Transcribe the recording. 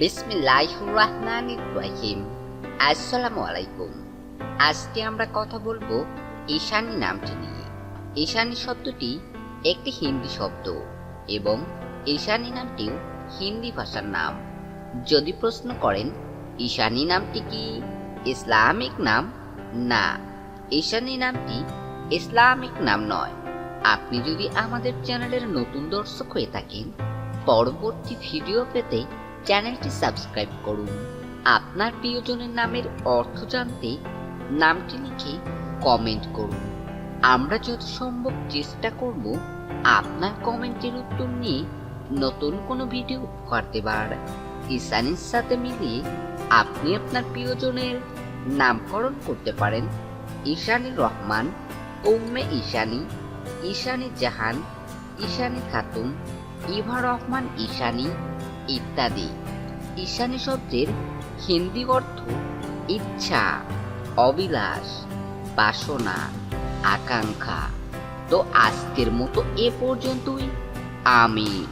বিসমিল্লাহ রহমান রহিম আসসালামু আলাইকুম আজকে আমরা কথা বলব ঈশানী নামটি নিয়ে। ঈশানী শব্দটি একটি হিন্দি শব্দ এবং ঈশানী নামটিও হিন্দি ভাষার নাম। যদি প্রশ্ন করেন, ঈশানী নামটি কি, ইসলামিক নাম? না, ঈশানী নামটি ইসলামিক নাম নয়। আপনি যদি আমাদের চ্যানেলের নতুন দর্শক হয়ে থাকেন, পরবর্তী ভিডিও পেতে চ্যানেলটি সাবস্ক্রাইব করুন। আপনার প্রিয়জনের নামের অর্থ জানতে নামটি লিখে কমেন্ট করুন। আমরা যত সম্ভব চেষ্টা করব আপনার কমেন্টের উত্তর নিয়ে নতুন কোনো ভিডিও উপহার দেবার ঈশানীর সাথে মিলিয়ে আপনি আপনার প্রিয়জনের নামকরণ করতে পারেন। ঈশানী রহমান, উম্মে ঈশানী ঈশানী জাহান ঈশানী খাতুন, ইভা রহমান ঈশানী ইত্যাদি। ঈশানী শব্দের হিন্দি অর্থ ইচ্ছা অবিলাস বাসনা আকাঙ্ক্ষা। তো আজকের মতো এ পর্যন্তই। আমি